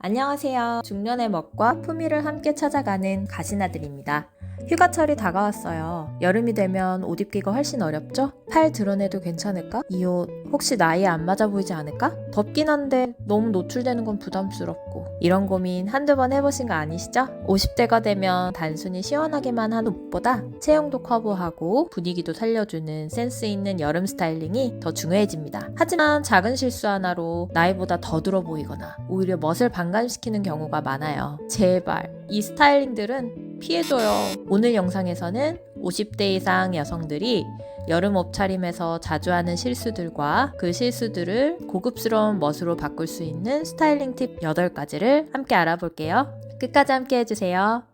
안녕하세요. 중년의 멋과 품위를 함께 찾아가는 가시나들입니다. 휴가철이 다가왔어요. 여름이 되면 옷 입기가 훨씬 어렵죠? 팔 드러내도 괜찮을까? 이 옷 혹시 나이에 안 맞아 보이지 않을까? 덥긴 한데 너무 노출되는 건 부담스럽고 이런 고민 한두 번 해보신 거 아니시죠? 50대가 되면 단순히 시원하게만 한 옷보다 체형도 커버하고 분위기도 살려주는 센스 있는 여름 스타일링이 더 중요해집니다. 하지만 작은 실수 하나로 나이보다 더 들어 보이거나 오히려 멋을 반감시키는 경우가 많아요. 제발 이 스타일링들은 피해줘요. 오늘 영상에서는 50대 이상 여성들이 여름 옷차림에서 자주 하는 실수들과 그 실수들을 고급스러운 멋으로 바꿀 수 있는 스타일링 팁 8가지를 함께 알아볼게요. 끝까지 함께 해주세요.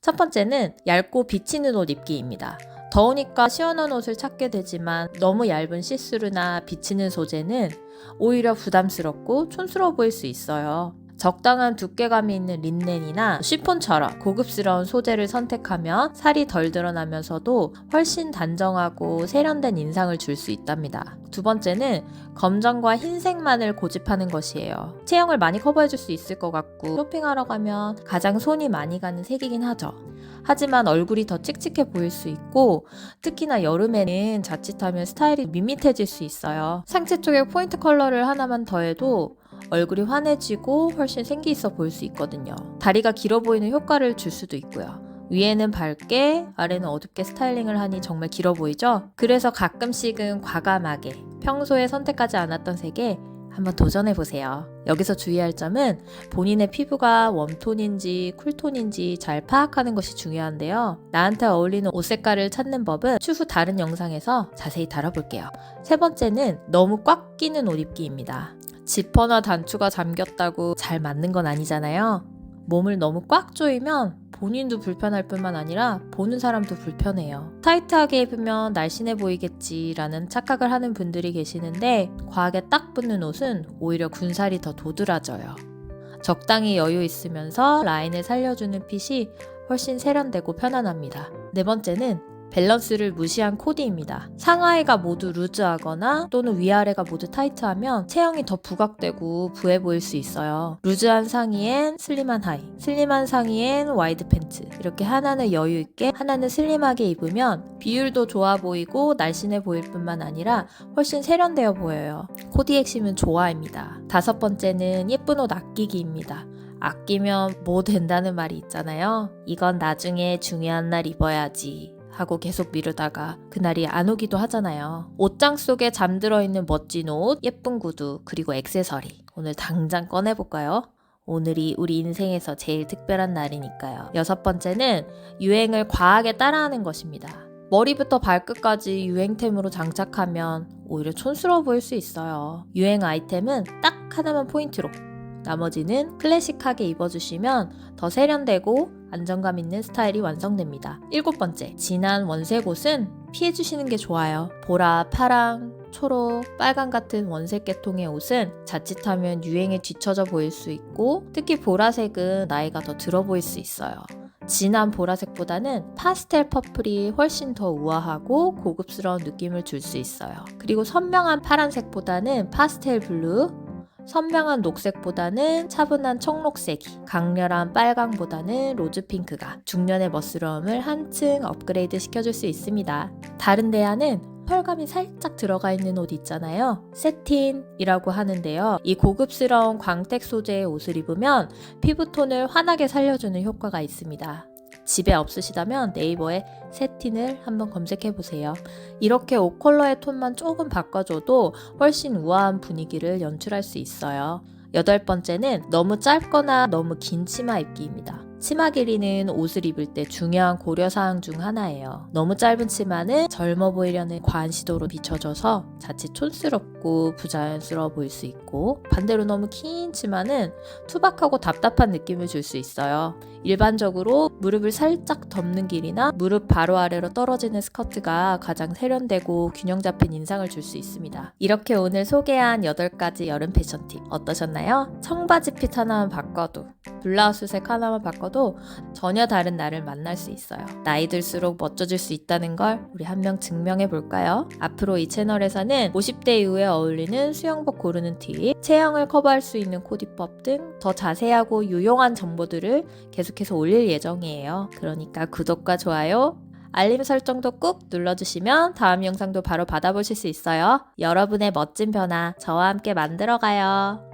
첫 번째는 얇고 비치는 옷 입기입니다. 더우니까 시원한 옷을 찾게 되지만 너무 얇은 시스루나 비치는 소재는 오히려 부담스럽고 촌스러워 보일 수 있어요. 적당한 두께감이 있는 린넨이나 쉬폰처럼 고급스러운 소재를 선택하면 살이 덜 드러나면서도 훨씬 단정하고 세련된 인상을 줄 수 있답니다. 두 번째는 검정과 흰색만을 고집하는 것이에요. 체형을 많이 커버해줄 수 있을 것 같고 쇼핑하러 가면 가장 손이 많이 가는 색이긴 하죠. 하지만 얼굴이 더 칙칙해 보일 수 있고 특히나 여름에는 자칫하면 스타일이 밋밋해질 수 있어요. 상체 쪽에 포인트 컬러를 하나만 더해도 얼굴이 환해지고 훨씬 생기 있어 보일 수 있거든요. 다리가 길어 보이는 효과를 줄 수도 있고요. 위에는 밝게, 아래는 어둡게 스타일링을 하니 정말 길어 보이죠? 그래서 가끔씩은 과감하게 평소에 선택하지 않았던 색에 한번 도전해 보세요. 여기서 주의할 점은 본인의 피부가 웜톤인지 쿨톤인지 잘 파악하는 것이 중요한데요. 나한테 어울리는 옷 색깔을 찾는 법은 추후 다른 영상에서 자세히 다뤄볼게요. 세 번째는 너무 꽉 끼는 옷 입기입니다. 지퍼나 단추가 잠겼다고 잘 맞는 건 아니잖아요. 몸을 너무 꽉 조이면 본인도 불편할 뿐만 아니라 보는 사람도 불편해요. 타이트하게 입으면 날씬해 보이겠지라는 착각을 하는 분들이 계시는데 과하게 딱 붙는 옷은 오히려 군살이 더 도드라져요. 적당히 여유 있으면서 라인을 살려주는 핏이 훨씬 세련되고 편안합니다. 네 번째는 밸런스를 무시한 코디입니다. 상하이가 모두 루즈하거나 또는 위아래가 모두 타이트하면 체형이 더 부각되고 부해 보일 수 있어요. 루즈한 상의엔 슬림한 하의, 슬림한 상의엔 와이드 팬츠. 이렇게 하나는 여유 있게, 하나는 슬림하게 입으면 비율도 좋아 보이고 날씬해 보일 뿐만 아니라 훨씬 세련되어 보여요. 코디 핵심은 조화입니다. 다섯 번째는 예쁜 옷 아끼기입니다. 아끼면 뭐 된다는 말이 있잖아요. 이건 나중에 중요한 날 입어야지. 하고 계속 미루다가 그날이 안 오기도 하잖아요. 옷장 속에 잠들어 있는 멋진 옷, 예쁜 구두, 그리고 액세서리. 오늘 당장 꺼내볼까요? 오늘이 우리 인생에서 제일 특별한 날이니까요. 여섯 번째는 유행을 과하게 따라하는 것입니다. 머리부터 발끝까지 유행템으로 장착하면 오히려 촌스러워 보일 수 있어요. 유행 아이템은 딱 하나만 포인트로 나머지는 클래식하게 입어주시면 더 세련되고 안정감 있는 스타일이 완성됩니다. 일곱 번째, 진한 원색 옷은 피해주시는 게 좋아요. 보라, 파랑, 초록, 빨강 같은 원색 계통의 옷은 자칫하면 유행에 뒤처져 보일 수 있고 특히 보라색은 나이가 더 들어 보일 수 있어요. 진한 보라색보다는 파스텔 퍼플이 훨씬 더 우아하고 고급스러운 느낌을 줄 수 있어요. 그리고 선명한 파란색보다는 파스텔 블루, 선명한 녹색보다는 차분한 청록색이, 강렬한 빨강보다는 로즈핑크가 중년의 멋스러움을 한층 업그레이드 시켜줄 수 있습니다. 다른 데야는 펄감이 살짝 들어가 있는 옷 있잖아요. 세틴이라고 하는데요. 이 고급스러운 광택 소재의 옷을 입으면 피부톤을 환하게 살려주는 효과가 있습니다. 집에 없으시다면 네이버에 세틴을 한번 검색해 보세요. 이렇게 옷 컬러의 톤만 조금 바꿔줘도 훨씬 우아한 분위기를 연출할 수 있어요. 여덟 번째는 너무 짧거나 너무 긴 치마 입기입니다. 치마 길이는 옷을 입을 때 중요한 고려사항 중 하나예요. 너무 짧은 치마는 젊어 보이려는 과한 시도로 비춰져서 자칫 촌스럽고 부자연스러워 보일 수 있고 반대로 너무 긴 치마는 투박하고 답답한 느낌을 줄 수 있어요. 일반적으로 무릎을 살짝 덮는 길이나 무릎 바로 아래로 떨어지는 스커트가 가장 세련되고 균형 잡힌 인상을 줄 수 있습니다. 이렇게 오늘 소개한 8가지 여름 패션 팁 어떠셨나요? 청바지 핏 하나만 바꿔 바꿔도 블라우스 색 하나만 바꿔 도 전혀 다른 나를 만날 수 있어요. 나이 들수록 멋져질 수 있다는 걸 우리 한 명 증명해 볼까요? 앞으로 이 채널에서는 50대 이후에 어울리는 수영복 고르는 팁, 체형을 커버할 수 있는 코디법 등 더 자세하고 유용한 정보들을 계속해서 올릴 예정이에요. 그러니까 구독과 좋아요, 알림 설정도 꾹 눌러주시면 다음 영상도 바로 받아보실 수 있어요. 여러분의 멋진 변화 저와 함께 만들어가요.